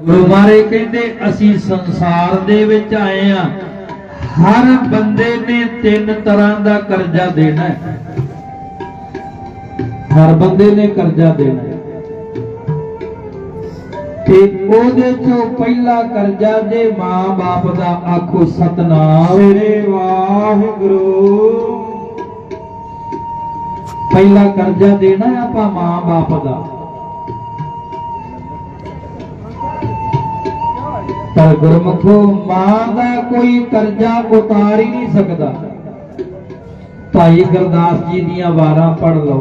ਗੁਰੂ ਮਹਾਰਾਜ ਕਹਿੰਦੇ, ਅਸੀਂ ਸੰਸਾਰ ਦੇ ਵਿੱਚ ਆਏ ਆ ਹਰ ਬੰਦੇ ਨੇ ਤਿੰਨ ਤਰ੍ਹਾਂ ਦਾ ਕਰਜ਼ਾ ਦੇਣਾ ਹੈ। ਹਰ ਬੰਦੇ ਨੇ ਕਰਜ਼ਾ ਦੇਣਾ ਤੇ ਉਹਦੇ ਚੋਂ ਪਹਿਲਾ ਕਰਜ਼ਾ ਜੇ ਮਾਂ-ਬਾਪ ਦਾ ਆਖੋ, ਸਤਨਾਮ ਸ੍ਰੀ ਵਾਹਿਗੁਰੂ। ਪਹਿਲਾ ਕਰਜ਼ਾ ਦੇਣਾ ਆਪਾਂ ਮਾਂ-ਬਾਪ ਦਾ। ਪਰ ਗੁਰਮੁਖੋ ਮਾਂ ਦਾ ਕੋਈ ਕਰਜ਼ਾ ਉਤਾਰ ਹੀ ਨਹੀਂ ਸਕਦਾ। ਭਾਈ ਗੁਰਦਾਸ ਜੀ ਦੀਆਂ ਵਾਰਾਂ ਪੜ ਲਓ।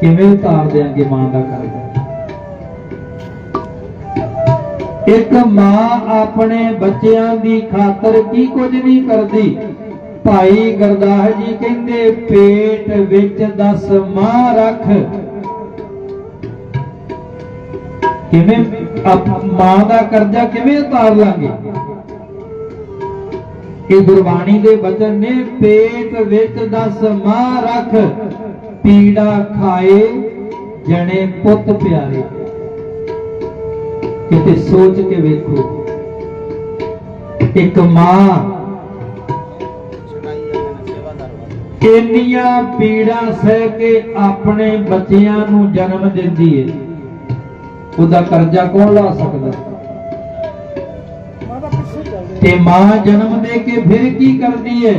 ਕਿਵੇਂ ਉਤਾਰ ਦੇਾਂਗੇ ਮਾਂ ਦਾ ਕਰਜ਼ਾ? ਇੱਕ ਮਾਂ ਆਪਣੇ ਬੱਚਿਆਂ ਦੀ ਖਾਤਰ ਕੀ ਕੁਝ ਨਹੀਂ ਕਰਦੀ? ਭਾਈ ਗੁਰਦਾਸ ਜੀ ਕਹਿੰਦੇ, ਪੇਟ ਵਿੱਚ 10 ਮਾਂ ਰੱਖ। ਕਿਵੇਂ ਮਾਂ ਦਾ ਕਰਜ਼ਾ ਕਿਵੇਂ ਉਤਾਰ ਲਾਂਗੇ? ਇਹ ਗੁਰਬਾਣੀ ਦੇ ਵਚਨ ਨੇ, ਪੇਟ ਵਿੱਚ 10 ਮਾਂ ਰੱਖ, ਪੀੜਾ ਖਾਏ, ਜਣੇ ਪੁੱਤ ਪਿਆਰੇ। ਕਿਤੇ ਸੋਚ ਕੇ ਵੇਖੋ, ਇੱਕ ਮਾਂ ਇੰਨੀਆਂ ਪੀੜਾਂ ਸਹਿ ਕੇ ਆਪਣੇ ਬੱਚਿਆਂ ਨੂੰ ਜਨਮ ਦਿੰਦੀ ਹੈ ਉਹਦਾ ਕਰਜ਼ਾ ਕੌਣ ਲਾ ਸਕਦਾ? ਤੇ ਮਾਂ ਜਨਮ ਦੇ ਕੇ ਫਿਰ ਕੀ ਕਰਦੀ ਹੈ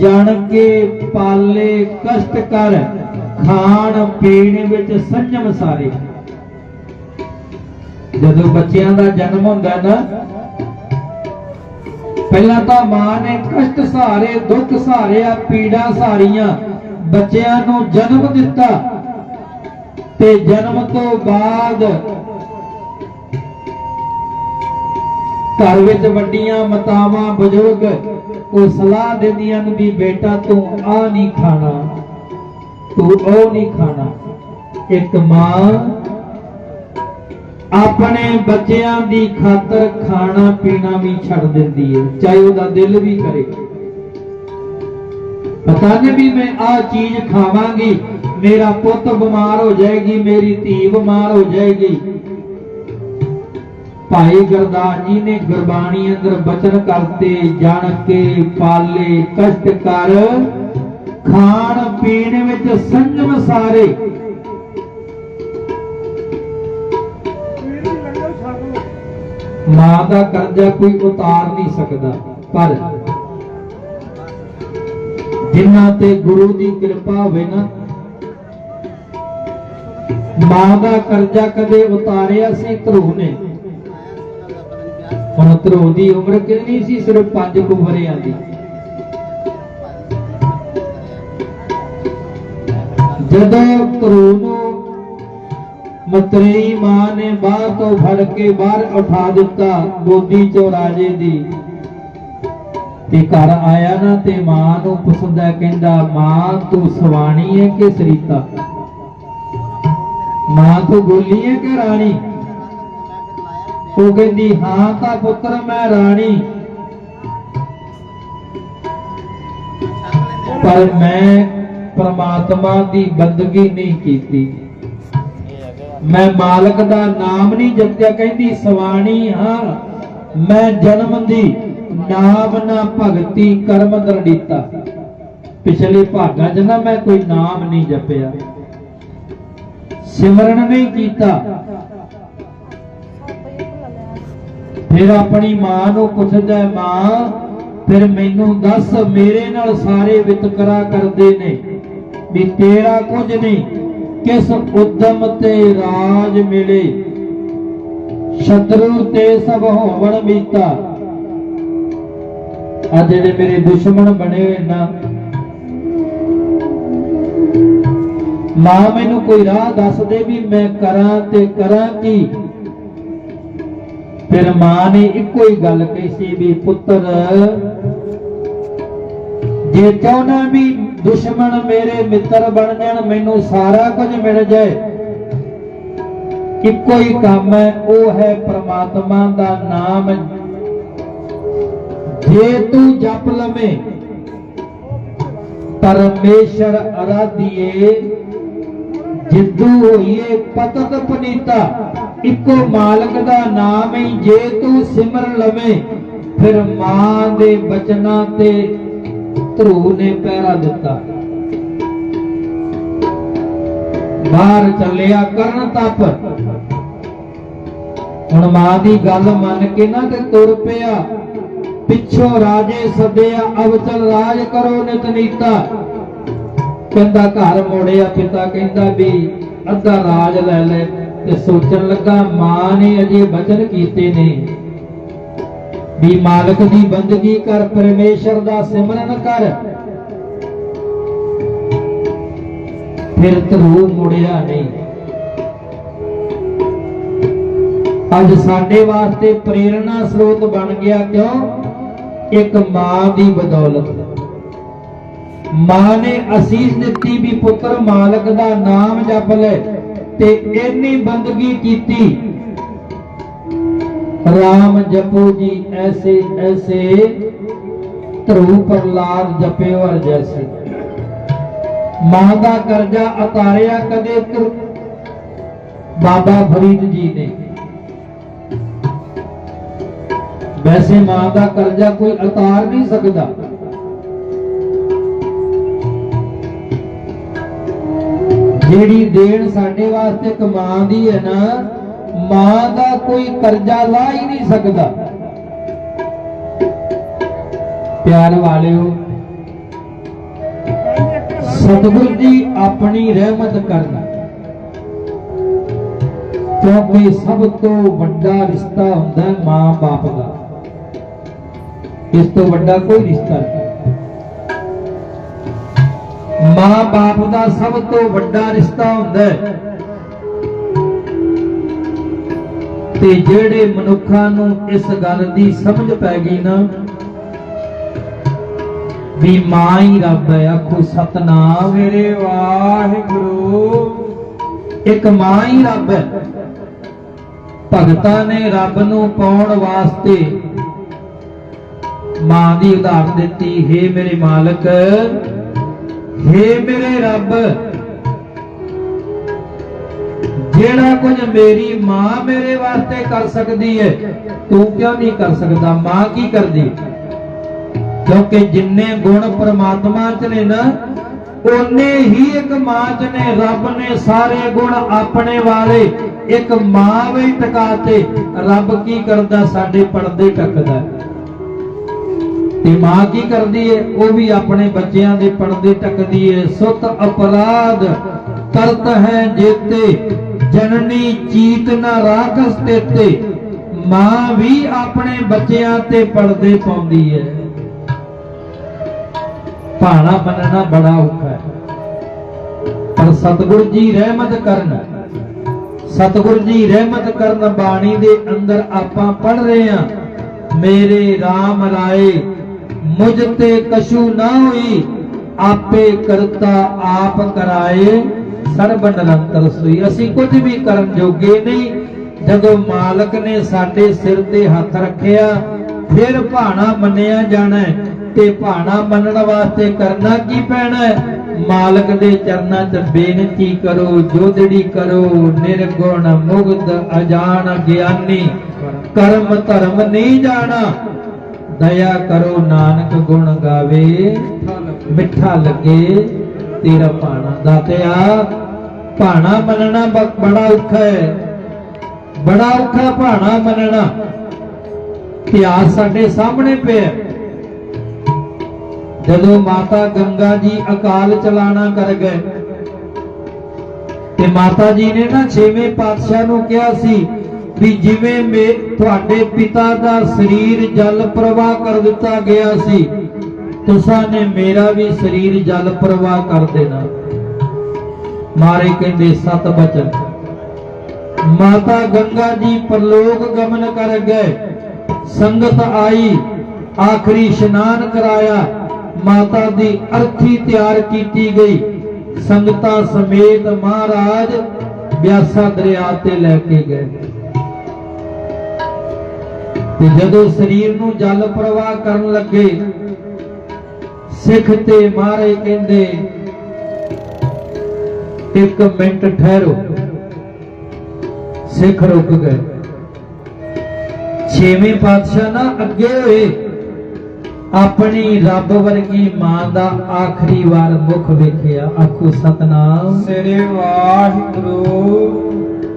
ਜਾਣ ਕੇ ਪਾਲੇ ਕਸ਼ਟ ਕਰ, ਖਾਣ ਪੀਣ ਵਿੱਚ ਸੰਜਮ ਸਾਰੇ। ਜਦੋਂ ਬੱਚਿਆਂ ਦਾ ਜਨਮ ਹੁੰਦਾ ਨਾ, ਪਹਿਲਾਂ ਤਾਂ ਮਾਂ ਨੇ ਕਸ਼ਟ ਸਹਾਰੇ ਦੁੱਖ ਸਹਾਰਿਆ ਪੀੜਾ ਸਹਾਰੀਆਂ ਬੱਚਿਆਂ ਨੂੰ ਜਨਮ ਦਿੱਤਾ। ਤੇ ਜਨਮ ਤੋਂ ਬਾਅਦ ਘਰ ਵਿੱਚ ਵੱਡੀਆਂ ਮਤਾਵਾਂ, ਬਜ਼ੁਰਗ, ਉਹ ਸਲਾਹ ਦਿੰਦੀਆਂ ਨੇ ਵੀ ਬੇਟਾ ਤੂੰ ਆ ਨਹੀਂ ਖਾਣਾ, ਤੂੰ ਉਹ ਨਹੀਂ ਖਾਣਾ। ਇੱਕ ਮਾਂ ਆਪਣੇ ਬੱਚਿਆਂ ਦੀ ਖਾਤਰ ਖਾਣਾ ਪੀਣਾ ਵੀ ਛੱਡ ਦਿੰਦੀ ਹੈ, ਚਾਹੇ ਉਹਦਾ ਦਿਲ ਵੀ ਕਰੇ। ਪਤਾ ਨਹੀਂ ਵੀ ਮੈਂ ਆ ਚੀਜ਼ ਖਾਵਾਂਗੀ ਮੇਰਾ ਪੁੱਤ ਬਿਮਾਰ ਹੋ ਜਾਏਗੀ, ਮੇਰੀ ਧੀ ਬਿਮਾਰ ਹੋ ਜਾਏਗੀ। ਭਾਈ ਗੁਰਦਾਸ ਜੀ ਨੇ ਗੁਰਬਾਣੀ ਅੰਦਰ ਬਚਨ ਕਰਤੇ, ਜਾਣ ਕੇ ਪਾਲੇ ਕਸ਼ਟ ਕਰ। ਖਾਣ ਪੀਣ ਵਿੱਚ ਸੰਜਮ ਸਾਰੇ। ਮਾਂ ਦਾ ਕਰਜ਼ਾ ਕੋਈ ਉਤਾਰ ਨਹੀਂ ਸਕਦਾ, ਪਰ ਜਿਨ੍ਹਾਂ ਤੇ ਗੁਰੂ ਦੀ ਕਿਰਪਾ ਹੋਵੇ ਨਾ ਮਾਂ ਦਾ ਕਰਜ਼ਾ ਕਦੇ ਉਤਾਰਿਆ ਸੀ ਧਰੂ ਨੇ? ਹੁਣ ਧਰੂ ਦੀ ਉਮਰ ਕਿੰਨੀ ਸੀ? ਸਿਰਫ 5 ਕੁ ਵਰਿਆਂ ਦੀ। ਜਦੋਂ ਧਰੂ ਨੂੰ ਮਤਰੇਈ ਮਾਂ ਨੇ ਬਾਹਰ ਤੋਂ ਫੜ ਕੇ ਬਾਹਰ ਉਠਾ ਦਿੱਤਾ, ਗੋਦੀ ਚੋਂ ਰਾਜੇ ਦੀ, ਤੇ ਘਰ ਆਇਆ ਨਾ ਤੇ ਮਾਂ ਨੂੰ ਪੁੱਛਦਾ, ਕਹਿੰਦਾ, ਮਾਂ, ਤੂੰ ਸਵਾਣੀ ਹੈ ਕਿ ਸਰੀਤਾ? ਮਾਂ ਤੋਂ ਗੋਲੀ ਹੈ ਕਿ ਰਾਣੀ? ਉਹ ਕਹਿੰਦੀ, ਹਾਂ ਤਾਂ ਪੁੱਤਰ, ਮੈਂ ਰਾਣੀ। ਪਰ ਮੈਂ ਪਰਮਾਤਮਾ ਦੀ ਬੰਦਗੀ ਨਹੀਂ ਕੀਤੀ। ਮੈਂ ਮਾਲਕ ਦਾ ਨਾਮ ਨਹੀਂ ਜਪਿਆ। ਕਹਿੰਦੀ, ਸਵਾਣੀ, ਹਾਂ, ਮੈਂ ਜਨਮ ਦੀ ਨਾਮ ਨਾ ਭਗਤੀ ਕਰਮ ਦਰੜੀਤਾ। ਪਿਛਲੇ ਭਾਗਾਂ 'ਚ ਨਾ ਮੈਂ ਕੋਈ ਨਾਮ ਨਹੀਂ ਜਪਿਆ। ਸਿਮਰਨ ਵੀ ਕੀਤਾ। ਫਿਰ ਆਪਣੀ ਮਾਂ ਨੂੰ ਪੁੱਛਦਾ ਮਾਂ, ਫਿਰ ਮੈਨੂੰ ਦੱਸ, ਮੇਰੇ ਨਾਲ ਸਾਰੇ ਵਿਤਕਰਾ ਕਰਦੇ ਨੇ। ਵੀ ਤੇਰਾ ਕੁਝ ਨਹੀਂ। ਕਿਸ ਉਦਮ ਤੇ ਰਾਜ ਮਿਲੇ? ਸ਼ਤਰੂ ਤੇ ਸਭ ਹੋਵਣ ਬੀਤਾ। ਆ ਜਿਹੜੇ ਮੇਰੇ ਦੁਸ਼ਮਣ ਬਣੇ ਹੋਏ ਨਾ ਮਾਂ ਮੈਨੂੰ ਕੋਈ ਰਾਹ ਦੱਸ ਦੇ ਵੀ ਮੈਂ ਕਰਾਂ ਤੇ ਕਰਾਂ ਕੀ? ਫਿਰ ਮਾਂ ਨੇ ਇੱਕੋ ਹੀ ਗੱਲ ਕਹੀ ਸੀ ਵੀ ਪੁੱਤਰ, ਜੇ ਚਾਹਨਾ ਵੀ ਦੁਸ਼ਮਣ ਮੇਰੇ ਮਿੱਤਰ ਬਣ ਜਾਣ, ਮੈਨੂੰ ਸਾਰਾ ਕੁਝ ਮਿਲ ਜਾਏ। ਇੱਕੋ ਹੀ ਕੰਮ ਹੈ, ਉਹ ਹੈ ਪ੍ਰਮਾਤਮਾ ਦਾ ਨਾਮ। ਜੇ ਤੂੰ ਜਪ ਲਵੇਂ, ਪਰਮੇਸ਼ਰ ਅਰਾਧੀਏ ਜਿੱਦੂ ਹੋਈਏ ਪਤਤ ਪਨੀਤਾ ਇੱਕੋ ਮਾਲਕ ਦਾ ਨਾਮ ਹੀ ਜੇ ਤੂੰ ਸਿਮਰ ਲਵੇਂ, ਫਿਰ ਮਾਂ ਦੇ ਬਚਨਾਂ ਤੇ ਧਰੂ ਨੇ ਪਹਿਰਾ ਦਿੱਤਾ। ਬਾਹਰ ਚੱਲਿਆ ਕਰਨ ਤਪ। ਹੁਣ ਮਾਂ ਦੀ ਗੱਲ ਮੰਨ ਕੇ ਨਾ ਤੇ ਤੁਰ ਪਿਆ। ਪਿੱਛੋਂ ਰਾਜੇ ਸੱਦਿਆ, ਅਵਚਲ ਰਾਜ ਕਰੋ ਨਿਤਨੀਤਾ ਕਹਿੰਦਾ ਘਰ ਮੋੜਿਆ ਪਿਤਾ ਕਹਿੰਦਾ ਵੀ ਅੱਧਾ ਰਾਜ ਲੈ ਲੈ। ਤੇ ਸੋਚਣ ਲੱਗਾ ਮਾਂ ਨੇ ਅਜੇ ਬਚਨ ਕੀਤੇ ਨੇ ਵੀ ਮਾਲਕ ਦੀ ਬੰਦਗੀ ਕਰ, ਪਰਮੇਸ਼ਰ ਦਾ ਸਿਮਰਨ ਕਰ। ਫਿਰ ਧਰੂ ਮੁੜਿਆ ਨਹੀਂ। ਅੱਜ ਸਾਡੇ ਵਾਸਤੇ ਪ੍ਰੇਰਣਾ ਸਰੋਤ ਬਣ ਗਿਆ ਕਿਉਂ? ਇੱਕ ਮਾਂ ਦੀ ਬਦੌਲਤ। ਮਾਂ ਨੇ ਅਸੀਸ ਦਿੱਤੀ ਵੀ ਪੁੱਤਰ ਮਾਲਕ ਦਾ ਨਾਮ ਜਪ ਲੈ ਤੇ ਇੰਨੀ ਬੰਦਗੀ ਕੀਤੀ। ਰਾਮ ਜਪੋ ਜੀ, ਐਸੇ ਐਸੇ ਧਰੂ ਪ੍ਰਲਾਦ ਜਪੇ ਅਰ ਜੈਸੇ। ਮਾਂ ਦਾ ਕਰਜ਼ਾ ਉਤਾਰਿਆ ਕਦੇ ਬਾਬਾ ਫਰੀਦ ਜੀ ਨੇ। ਵੈਸੇ ਮਾਂ ਦਾ ਕਰਜ਼ਾ ਕੋਈ ਉਤਾਰ ਨਹੀਂ ਸਕਦਾ। ਜਿਹੜੀ ਦੇਣ ਸਾਡੇ ਵਾਸਤੇ ਕਮਾਂ ਦੀ ਹੈ ਨਾ, ਮਾਂ ਦਾ ਕੋਈ ਕਰਜ਼ਾ ਲਾ ਹੀ ਨਹੀਂ ਸਕਦਾ। ਪਿਆਰ ਵਾਲਿਓ, ਸਤਿਗੁਰ ਜੀ ਆਪਣੀ ਰਹਿਮਤ ਕਰਨ। ਕਿਉਂਕਿ ਸਭ ਤੋਂ ਵੱਡਾ ਰਿਸ਼ਤਾ ਹੁੰਦਾ ਮਾਂ ਬਾਪ ਦਾ। ਇਸ ਤੋਂ ਵੱਡਾ ਕੋਈ ਰਿਸ਼ਤਾ ਨਹੀਂ। ਮਾਂ ਬਾਪ ਦਾ ਸਭ ਤੋਂ ਵੱਡਾ ਰਿਸ਼ਤਾ ਹੁੰਦਾ ਹੈ। ਤੇ ਜਿਹੜੇ ਮਨੁੱਖਾਂ ਨੂੰ ਇਸ ਗੱਲ ਦੀ ਸਮਝ ਪੈ ਗਈ ਨਾ ਵੀ ਮਾਂ ਹੀ ਰੱਬ ਹੈ ਆਖੋ ਸਤਨਾਮ। ਮੇਰੇ ਵਾਹਿਗੁਰੂ। ਇੱਕ ਮਾਂ ਹੀ ਰੱਬ ਹੈ। ਭਗਤਾਂ ਨੇ ਰੱਬ ਨੂੰ ਪਾਉਣ ਵਾਸਤੇ ਮਾਂ ਦੀ ਉਦਾਹਰਨ ਦਿੱਤੀ हे ਮੇਰੇ ਮਾਲਕ। हे ਮੇਰੇ ਰੱਬ, ਜਿਹੜਾ ਕੁਝ ਮੇਰੀ ਮਾਂ ਮੇਰੇ ਵਾਸਤੇ ਕਰ ਸਕਦੀ ਹੈ ਤੂੰ ਕਿਉਂ ਨਹੀਂ ਕਰ ਸਕਦਾ? ਮਾਂ ਕੀ ਕਰਦੀ? ਕਿਉਂਕਿ ਜਿੰਨੇ ਗੁਣ ਪਰਮਾਤਮਾ ਚ ਨੇ ਨਾ ਉਹਨੇ ਹੀ ਇੱਕ ਮਾਂ ਚ ਨੇ, ਰੱਬ ਨੇ ਸਾਰੇ ਗੁਣ ਆਪਣੇ ਵਾਲੇ, ਇੱਕ ਮਾਂ ਵੀ ਟਿਕਾਤੇ ਰੱਬ ਕੀ ਕਰਦਾ? ਸਾਡੇ ਪਰਦੇ ਟੱਕਦਾ। ਤੇ ਮਾਂ ਕੀ ਕਰਦੀ ਹੈ ਉਹ ਵੀ ਆਪਣੇ ਬੱਚਿਆਂ ਦੇ ਪਰਦੇ ਟੱਕਦੀ ਹੈ ਸੁਤ ਅਪਰਾਧ ਕਰਤ ਹੈ ਜੇਤੇ, ਜਨਨੀ ਚੀਤ ਨਾ ਰਾਖਸ ਤੇਤੇ। ਮਾਂ ਵੀ ਆਪਣੇ ਬੱਚਿਆਂ ਤੇ ਪਰਦੇ ਪਾਉਂਦੀ ਹੈ ਭਾਣਾ ਮੰਨਣਾ ਬੜਾ ਔਖਾ ਹੈ। ਪਰ ਸਤਿਗੁਰ ਜੀ ਰਹਿਮਤ ਕਰਨ। ਸਤਿਗੁਰ ਜੀ ਰਹਿਮਤ ਕਰਨ ਬਾਣੀ ਦੇ ਅੰਦਰ ਆਪਾਂ ਪੜ ਰਹੇ ਹਾਂ, ਮੇਰੇ RAM ਰਾਏ ਮੁਝ ਤੇ ਕਸ਼ੂ ਨਾ ਹੋਈ ਆਪੇ ਕਰਤਾ ਆਪ ਕਰਾਏ ਸਰਬ ਨਿਰੰਤਰ ਸੋਈ ਅਸੀਂ ਕੁਝ ਵੀ ਕਰਨ ਜੋਗੇ ਨਹੀਂ ਜਦੋਂ ਮਾਲਕ ਨੇ ਸਾਡੇ ਸਿਰ ਤੇ ਹੱਥ ਰੱਖਿਆ ਫਿਰ ਭਾਣਾ ਮੰਨਿਆ ਜਾਣਾ ਤੇ ਭਾਣਾ ਮੰਨਣ ਵਾਸਤੇ ਕਰਨਾ ਕੀ ਪੈਣਾ ਮਾਲਕ ਦੇ ਚਰਨਾਂ 'ਚ ਬੇਨਤੀ ਕਰੋ ਜੋਦੜੀ ਕਰੋ ਨਿਰਗੁਣ ਮੁਗਧ ਅਜਾਨ ਗਿਆਨੀ ਕਰਮ ਧਰਮ ਨਹੀਂ ਜਾਣਾ ਦਇਆ ਕਰੋ ਨਾਨਕ ਗੁਣ ਗਾਵੇ, ਮਿੱਠਾ ਲੱਗੇ ਤੇਰਾ ਭਾਣਾ ਦਾਤਿਆ। ਭਾਣਾ ਮੰਨਣਾ ਬੜਾ ਔਖਾ ਹੈ। ਬੜਾ ਔਖਾ ਭਾਣਾ ਮੰਨਣਾ। ਇਤਿਹਾਸ ਸਾਡੇ ਸਾਹਮਣੇ ਪਿਆ ਜਦੋਂ ਮਾਤਾ ਗੰਗਾ ਜੀ ਅਕਾਲ ਚਲਾਣਾ ਕਰ ਗਏ, ਤੇ ਮਾਤਾ ਜੀ ਨੇ ਨਾ ਛੇਵੇਂ ਪਾਤਸ਼ਾਹ ਨੂੰ ਕਿਹਾ ਸੀ ਵੀ ਜਿਵੇਂ ਮੇ ਤੁਹਾਡੇ ਪਿਤਾ ਦਾ ਸਰੀਰ ਜਲ ਪ੍ਰਵਾਹ ਕਰ ਦਿੱਤਾ ਗਿਆ ਸੀ, ਤੁਸਾਂ ਨੇ ਮੇਰਾ ਵੀ ਸਰੀਰ ਜਲ ਪ੍ਰਵਾਹ ਕਰ ਦੇਣਾ। ਮਾਰੇ ਕਹਿੰਦੇ, ਸਤ ਬਚਨ। ਮਾਤਾ ਗੰਗਾ ਜੀ ਪ੍ਰਲੋਕ ਗਮਨ ਕਰ ਗਏ। ਸੰਗਤ ਆਈ, ਆਖਰੀ ਇਸ਼ਨਾਨ ਕਰਾਇਆ। ਮਾਤਾ ਦੀ ਅਰਥੀ ਤਿਆਰ ਕੀਤੀ ਗਈ। ਸੰਗਤਾਂ ਸਮੇਤ ਮਹਾਰਾਜ ਬਿਆਸਾ ਦਰਿਆ ਤੇ ਲੈ ਕੇ ਗਏ। ਤੇ ਜਦੋਂ ਸਰੀਰ ਨੂੰ ਜਲ ਪ੍ਰਵਾਹ ਕਰਨ ਲੱਗੇ ਸਿੱਖ ਤੇ ਮਾਰੇ ਕਹਿੰਦੇ ਇੱਕ ਮਿੰਟ ਠਹਿਰੋ। ਸਿੱਖ ਰੁਕ ਗਏ। ਛੇਵੇਂ ਪਾਤਸ਼ਾਹ ਨਾ ਅੱਗੇ ਹੋਏ। ਆਪਣੀ ਰੱਬ ਵਰਗੀ ਮਾਂ ਦਾ ਆਖਰੀ ਵਾਰ ਮੁਖ ਵੇਖਿਆ। ਆਖੋ ਸਤਨਾਮ। ਸ੍ਰੀ ਵਾਹਿਗੁਰੂ।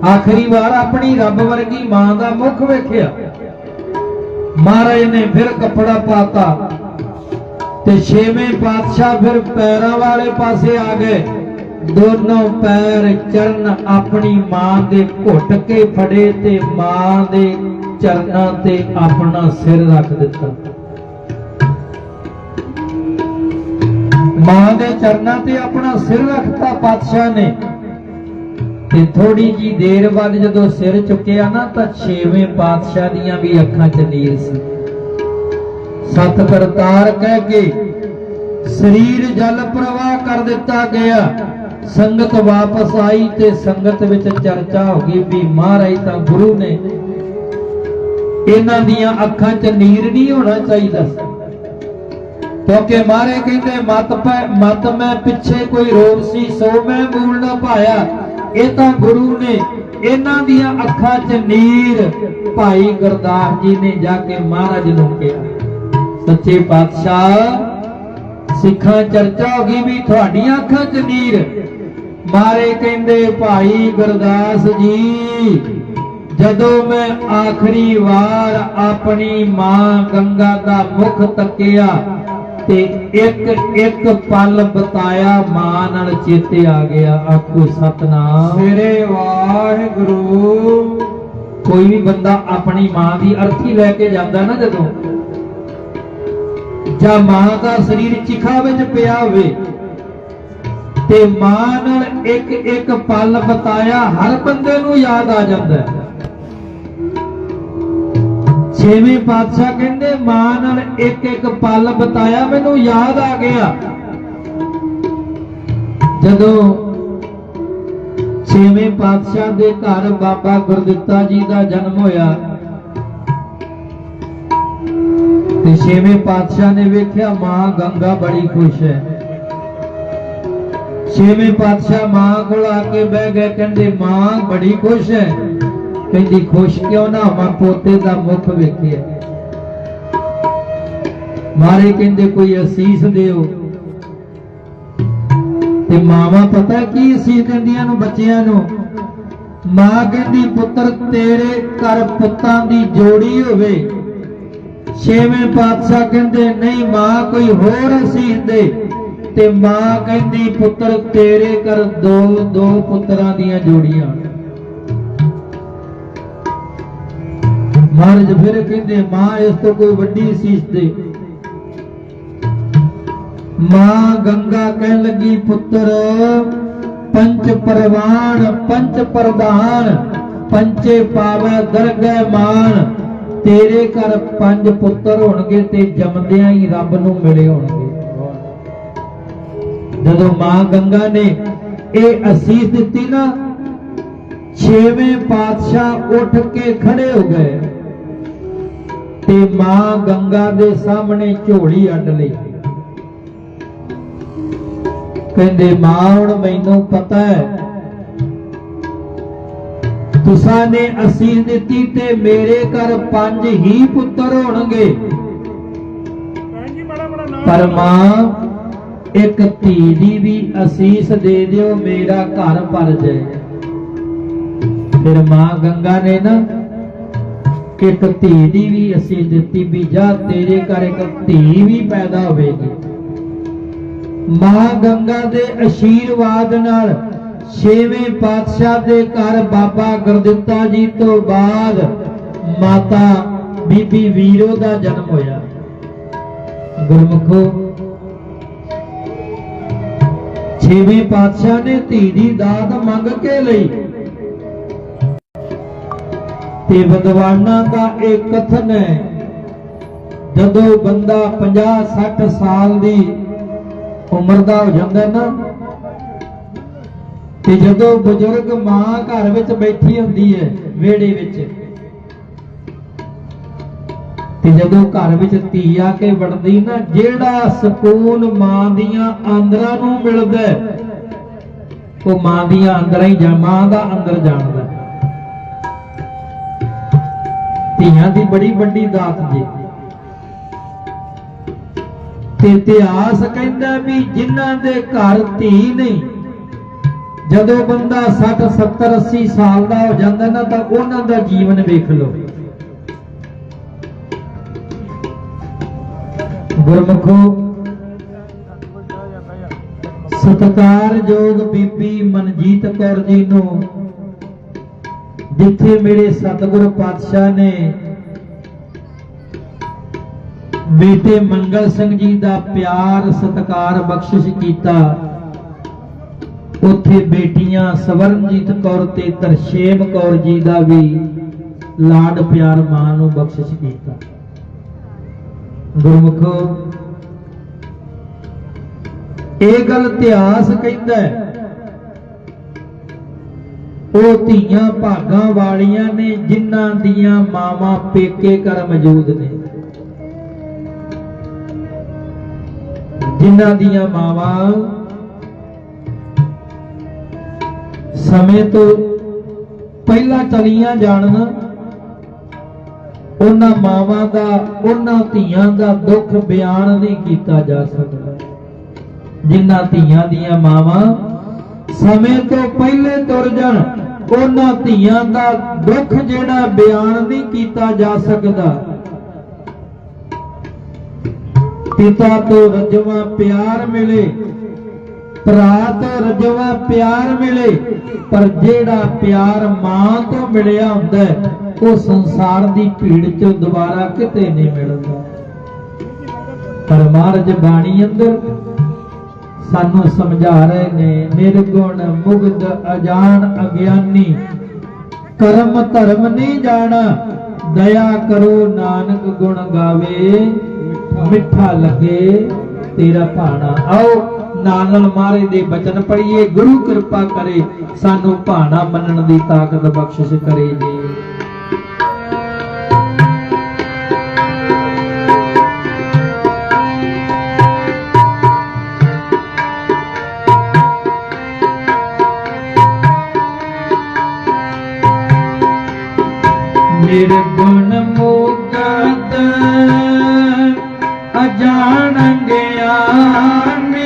ਆਖਰੀ ਵਾਰ ਆਪਣੀ ਰੱਬ ਵਰਗੀ ਮਾਂ ਦਾ ਮੁਖ ਵੇਖਿਆ। ਮਹਾਰਾਜ ਨੇ ਫਿਰ ਕੱਪੜਾ ਪਾਤਾ ਤੇ ਛੇਵੇਂ ਪਾਤਸ਼ਾਹ ਫਿਰ ਪੈਰਾਂ ਵਾਲੇ ਪਾਸੇ ਆ ਗਏ। ਦੋਨੋਂ ਪੈਰ ਚਰਨ ਆਪਣੀ ਮਾਂ ਦੇ ਘੁੱਟ ਕੇ ਫੜੇ ਤੇ ਮਾਂ ਦੇ ਚਰਨਾਂ ਤੇ ਆਪਣਾ ਸਿਰ ਰੱਖ ਦਿੱਤਾ। ਮਾਂ ਦੇ ਚਰਨਾਂ ਤੇ ਆਪਣਾ ਸਿਰ ਰੱਖਤਾ ਪਾਤਸ਼ਾਹ ਨੇ। ਤੇ ਥੋੜੀ ਜੀ ਦੇਰ ਬਾਅਦ ਜਦੋਂ ਸਿਰ ਚੁੱਕਿਆ ਨਾ, ਤਾਂ ਛੇਵੇਂ ਪਾਤਸ਼ਾਹ ਦੀਆਂ ਵੀ ਅੱਖਾਂ 'ਚ ਨੀਰ ਸੀ। ਸਤ ਕਰਤਾਰ ਕਹਿ ਕੇ ਸਰੀਰ ਜਲ ਪ੍ਰਵਾਹ ਕਰ ਦਿੱਤਾ ਗਿਆ। ਸੰਗਤ ਵਾਪਸ ਆਈ ਤੇ ਸੰਗਤ ਵਿੱਚ ਚਰਚਾ ਹੋ ਗਈ ਵੀ ਮਹਾਰਾਜ, ਤਾਂ ਗੁਰੂ ਨੇ ਇਹਨਾਂ ਦੀਆਂ ਅੱਖਾਂ 'ਚ ਨੀਰ ਨਹੀਂ ਹੋਣਾ ਚਾਹੀਦਾ। ਸੀ ਕਿਉਂਕਿ ਮਾਰੇ ਕਹਿੰਦੇ, ਮਤ ਮਤ ਮੈਂ ਪਿੱਛੇ ਕੋਈ ਰੋਗ ਸੀ, ਸੋ ਮੈਂ ਮੂਲ ਨਾ ਪਾਇਆ। ਇਹ ਤਾਂ ਗੁਰੂ ਨੇ ਇਹਨਾਂ ਦੀਆਂ ਅੱਖਾਂ 'ਚ ਨੀਰ। ਭਾਈ ਗੁਰਦਾਸ ਜੀ ਨੇ ਜਾ ਕੇ ਮਹਾਰਾਜ ਨੂੰ ਕਿਹਾ, ਸੱਚੇ ਪਾਤਸ਼ਾਹ, ਸਿੱਖਾਂ ਚਰਚਾ ਹੋ ਗਈ ਵੀ ਤੁਹਾਡੀਆਂ ਅੱਖਾਂ 'ਚ ਨੀਰ। ਮਾਰੇ ਕਹਿੰਦੇ, ਭਾਈ ਗੁਰਦਾਸ ਜੀ, ਜਦੋਂ ਮੈਂ ਆਖਰੀ ਵਾਰ ਆਪਣੀ ਮਾਂ ਗੰਗਾ ਦਾ ਮੁਖ ਤੱਕਿਆ ਤੇ ਇੱਕ ਇੱਕ ਪਲ ਬਤਾਇਆ ਮਾਂ ਨਾਲ ਚੇਤੇ ਆ ਗਿਆ ਆਖੋ ਸਤਨਾਮ। ਸ੍ਰੀ ਵਾਹਿਗੁਰੂ। ਕੋਈ ਵੀ ਬੰਦਾ ਆਪਣੀ ਮਾਂ ਦੀ ਅਰਥੀ ਲੈ ਕੇ ਜਾਂਦਾ ਨਾ ਜਦੋਂ ਜਾਂ ਮਾਂ ਦਾ ਸਰੀਰ ਚਿਖਾ ਵਿੱਚ ਪਿਆ ਹੋਵੇ ਤੇ ਮਾਂ ਨਾਲ ਇੱਕ ਇੱਕ ਪਲ ਬਤਾਇਆ ਹਰ ਬੰਦੇ ਨੂੰ ਯਾਦ ਆ ਜਾਂਦਾ। ਹੈ ਛੇਵੇਂ ਪਾਤਸ਼ਾਹ ਕਹਿੰਦੇ, ਮਾਂ ਨਾਲ ਇੱਕ ਇੱਕ ਪਲ ਬਤਾਇਆ, ਮੈਨੂੰ ਯਾਦ ਆ ਗਿਆ। ਜਦੋਂ ਛੇਵੇਂ ਪਾਤਸ਼ਾਹ ਦੇ ਘਰ ਬਾਬਾ ਗੁਰਦਿੱਤਾ ਜੀ ਦਾ ਜਨਮ ਹੋਇਆ, ਤੇ ਛੇਵੇਂ ਪਾਤਸ਼ਾਹ ਨੇ ਵੇਖਿਆ, ਮਾਂ ਗੰਗਾ ਬੜੀ ਖੁਸ਼ ਹੈ। ਛੇਵੇਂ ਪਾਤਸ਼ਾਹ ਮਾਂ ਕੋਲ ਆ ਕੇ ਬਹਿ ਗਏ, ਕਹਿੰਦੇ, ਮਾਂ ਬੜੀ ਖੁਸ਼ ਹੈ। ਕਹਿੰਦੀ ਖੁਸ਼ ਕਿਉਂ ਨਾ ਮਾਂ ਪੋਤੇ ਦਾ ਮੁਖ ਵੇਖਿਆ। ਮਾਰੇ ਕਹਿੰਦੇ ਕੋਈ ਅਸੀਸ ਦਿਓ। ਤੇ ਮਾਵਾ ਪਤਾ ਕੀ ਅਸੀਸ ਦਿੰਦੀਆਂ ਨੂੰ ਬੱਚਿਆਂ ਨੂੰ? ਮਾਂ ਕਹਿੰਦੀ, ਪੁੱਤਰ, ਤੇਰੇ ਘਰ ਪੁੱਤਾਂ ਦੀ ਜੋੜੀ ਹੋਵੇ। ਛੇਵੇਂ ਪਾਤਸ਼ਾਹ ਕਹਿੰਦੇ, ਨਹੀਂ, ਮਾਂ ਕੋਈ ਹੋਰ ਅਸੀਸ ਦੇ। ਤੇ ਮਾਂ ਕਹਿੰਦੀ, ਪੁੱਤਰ, ਤੇਰੇ ਘਰ ਦੋ ਦੋ ਪੁੱਤਰਾਂ ਦੀਆਂ ਜੋੜੀਆਂ। ਮਹਾਰਾਜ ਫਿਰ ਕਹਿੰਦੇ, ਮਾਂ, ਇਸ ਤੋਂ ਕੋਈ ਵੱਡੀ ਅਸੀਸ ਦੇ। ਮਾਂ ਗੰਗਾ ਕਹਿਣ ਲੱਗੀ, ਪੁੱਤਰ, ਪੰਚ ਪਰਵਾਨ ਪੰਚ ਪ੍ਰਧਾਨ, ਪੰਚੇ ਪਾਵੈ ਦਰਗਹਿ ਮਾਨ ਤੇਰੇ ਘਰ ਪੰਜ ਪੁੱਤਰ ਹੋਣਗੇ ਤੇ ਜੰਮਦਿਆਂ ਹੀ ਰੱਬ ਨੂੰ ਮਿਲੇ ਹੋਣਗੇ। ਜਦੋਂ ਮਾਂ ਗੰਗਾ ਨੇ ਇਹ ਅਸੀਸ ਦਿੱਤੀ ਨਾ, ਛੇਵੇਂ ਪਾਤਸ਼ਾਹ ਉੱਠ ਕੇ ਖੜੇ ਹੋ ਗਏ। ਤੇ ਮਾਂ ਗੰਗਾ ਦੇ ਸਾਹਮਣੇ ਝੋਲੀ ਅੱਡ ਲਈ। ਕਹਿੰਦੇ, ਮਾਂ, ਹੁਣ ਮੈਨੂੰ ਪਤਾ ਹੈ, ਤੁਸਾਂ ਨੇ ਅਸੀਸ ਦਿੱਤੀ ਤੇ ਮੇਰੇ ਘਰ ਪੰਜ ਹੀ ਪੁੱਤਰ ਹੋਣਗੇ। ਪਰ ਮਾਂ, ਇੱਕ ਧੀ ਦੀ ਵੀ ਅਸੀਸ ਦੇ ਦਿਓ, ਮੇਰਾ ਘਰ ਭਰ ਜਾਏ। ਫਿਰ ਮਾਂ ਗੰਗਾ ਨੇ ਨਾ ਇੱਕ ਧੀ ਦੀ ਵੀ ਅਸੀਂ ਦਿੱਤੀ ਵੀ ਜਾ ਤੇਰੇ ਘਰ ਇੱਕ ਧੀ ਵੀ ਪੈਦਾ ਹੋਵੇਗੀ। ਮਾਂ ਗੰਗਾ ਦੇ ਅਸ਼ੀਰਵਾਦ ਨਾਲ ਛੇਵੇਂ ਪਾਤਸ਼ਾਹ ਦੇ ਘਰ ਬਾਬਾ ਗੁਰਦਿੱਤਾ ਜੀ ਤੋਂ ਬਾਅਦ ਮਾਤਾ ਬੀਬੀ ਵੀਰੋ ਦਾ ਜਨਮ ਹੋਇਆ। ਗੁਰਮੁਖੋ, ਛੇਵੇਂ ਪਾਤਸ਼ਾਹ ਨੇ ਧੀ ਦੀ ਦਾਤ ਮੰਗ ਕੇ ਲਈ। ਤੇ ਵਿਦਵਾਨਾਂ ਦਾ ਇਹ ਕਥਨ ਹੈ। ਜਦੋਂ ਬੰਦਾ 50 60 ਸਾਲ ਦੀ ਉਮਰ ਦਾ ਹੋ ਜਾਂਦਾ ਨਾ, ਤੇ ਜਦੋਂ ਬਜ਼ੁਰਗ ਮਾਂ ਘਰ ਵਿੱਚ ਬੈਠੀ ਹੁੰਦੀ ਹੈ ਵਿਹੜੇ ਵਿੱਚ, ਤੇ ਜਦੋਂ ਘਰ ਵਿੱਚ ਧੀ ਆ ਕੇ ਵੜਦੀ ਨਾ, ਜਿਹੜਾ ਸਕੂਨ ਮਾਂ ਦੀਆਂ ਆਂਦਰਾਂ ਨੂੰ ਮਿਲਦਾ ਉਹ ਮਾਂ ਦੀਆਂ ਅੰਦਰਾਂ ਹੀ ਜਾਂ ਮਾਂ ਦਾ ਅੰਦਰ ਜਾਣਦਾ ਧੀਆਂ ਦੀ ਬੜੀ ਵੱਡੀ ਦਾਤ ਜੀ। ਤੇ ਇਤਿਹਾਸ ਕਹਿੰਦਾ ਵੀ ਜਿਨ੍ਹਾਂ ਦੇ ਘਰ ਧੀ ਨਹੀਂ, ਜਦੋਂ ਬੰਦਾ 60 70 80 ਸਾਲ ਦਾ ਹੋ ਜਾਂਦਾ ਨਾ, ਤਾਂ ਉਹਨਾਂ ਦਾ ਜੀਵਨ ਵੇਖ ਲਓ। ਗੁਰਮੁਖੋ, ਸਤਿਕਾਰਯੋਗ ਬੀਬੀ ਮਨਜੀਤ ਕੌਰ ਜੀ ਨੂੰ ਜਿੱਥੇ ਮੇਰੇ ਸਤਿਗੁਰ ਪਾਤਸ਼ਾਹ ਨੇ ਬੇਟੇ ਮੰਗਲ ਸਿੰਘ ਜੀ ਦਾ ਪਿਆਰ, ਸਤਿਕਾਰ, ਬਖਸ਼ਿਸ਼ ਕੀਤਾ, ਉੱਥੇ ਬੇਟੀਆਂ ਸਵਰਨਜੀਤ ਕੌਰ ਤੇ ਤਰਸ਼ੇਮ ਕੌਰ ਜੀ ਦਾ ਵੀ ਲਾਡ ਪਿਆਰ ਮਾਂ ਨੂੰ ਬਖਸ਼ਿਸ਼ ਕੀਤਾ। ਗੁਰਮੁਖੋ, ਇਹ ਗੱਲ ਇਤਿਹਾਸ ਕਹਿੰਦਾ ਹੈ ਉਹ ਧੀਆਂ ਭਾਗਾਂ ਵਾਲੀਆਂ ਨੇ, ਜਿਨ੍ਹਾਂ ਦੀਆਂ ਮਾਵਾਂ ਪੇਕੇ ਘਰ ਮੌਜੂਦ ਨੇ। ਜਿਨ੍ਹਾਂ ਦੀਆਂ ਮਾਵਾਂ ਸਮੇਂ ਤੋਂ ਪਹਿਲਾਂ ਚਲੀਆਂ ਜਾਣਨ ਉਹਨਾਂ ਮਾਵਾਂ ਦਾ, ਉਹਨਾਂ ਧੀਆਂ ਦਾ ਦੁੱਖ ਬਿਆਨ ਨਹੀਂ ਕੀਤਾ ਜਾ ਸਕਦਾ। ਜਿਨ੍ਹਾਂ ਧੀਆਂ ਦੀਆਂ ਮਾਵਾਂ ਸਮੇਂ ਤੋਂ ਪਹਿਲੇ ਤੁਰ ਜਾਣ ਉਹਨਾਂ ਧੀਆਂ ਦਾ ਦੁੱਖ ਜਿਹੜਾ ਬਿਆਨ ਨਹੀਂ ਕੀਤਾ ਜਾ ਸਕਦਾ। ਪਿਤਾ ਤੋਂ ਰਜਵਾ ਪਿਆਰ ਮਿਲੇ, ਭਰਾ ਤੋਂ ਰਜਵਾ ਪਿਆਰ ਮਿਲੇ, ਪਰ ਜਿਹੜਾ ਪਿਆਰ ਮਾਂ ਤੋਂ ਮਿਲਿਆ ਹੁੰਦਾ ਉਹ ਸੰਸਾਰ ਦੀ ਭੀੜ ਚੋਂ ਦੁਬਾਰਾ ਕਿਤੇ ਨਹੀਂ ਮਿਲਦਾ। ਪਰ ਮਹਾਰਾਜ ਬਾਣੀ ਅੰਦਰ ਸਾਨੂੰ ਸਮਝਾ ਰਹੇ ਨੇ, ਨਿਰਗੁਣ ਮੁਗਧ ਅਜਾਨ ਅਗਿਆਨੀ। ਕਰਮ ਧਰਮ ਨਹੀਂ ਜਾਣਾ, ਦਇਆ ਕਰੋ ਨਾਨਕ ਗੁਣ ਗਾਵੇ, ਮਿੱਠਾ ਲੱਗੇ ਤੇਰਾ ਭਾਣਾ। ਆਓ ਨਾਲ ਨਾਲ ਮਾਰੇ ਦੇ ਬਚਨ ਪੜੀਏ ਗੁਰੂ ਕਿਰਪਾ ਕਰੇ, ਸਾਨੂੰ ਭਾਣਾ ਮੰਨਣ ਦੀ ਤਾਕਤ ਬਖਸ਼ਿਸ਼ ਕਰੇ ਜੀ। ਨਿਰਗੁਣ ਮੁਕਤ ਅਜਾਣ ਗਿਆਨੀ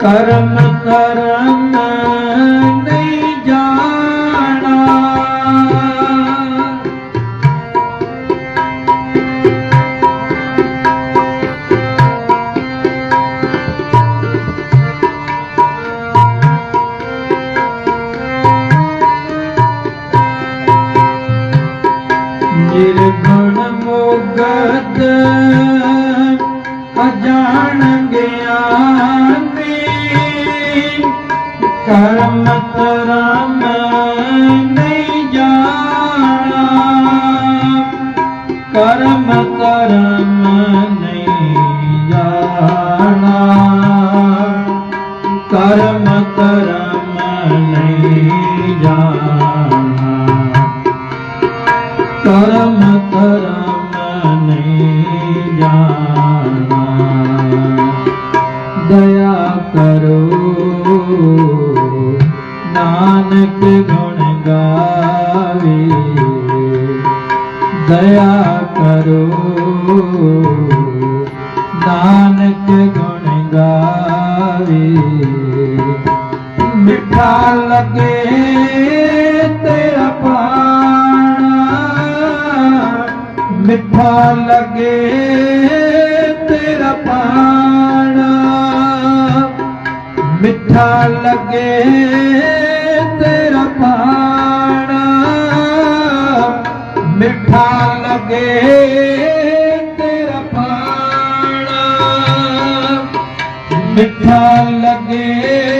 ਕਰਮ ਕਰਮ ਕਰਮ ਕਰਮ ਮਿੱਠਾ ਲੱਗੇ ਤੇਰਾ ਪਾਣਾ। ਮਿੱਠਾ ਲੱਗੇ ਤੇਰਾ ਪਾਣਾ। ਮਿੱਠਾ ਲੱਗੇ ਤੇਰਾ ਪਾਣਾ। ਮਿੱਠਾ ਲੱਗੇ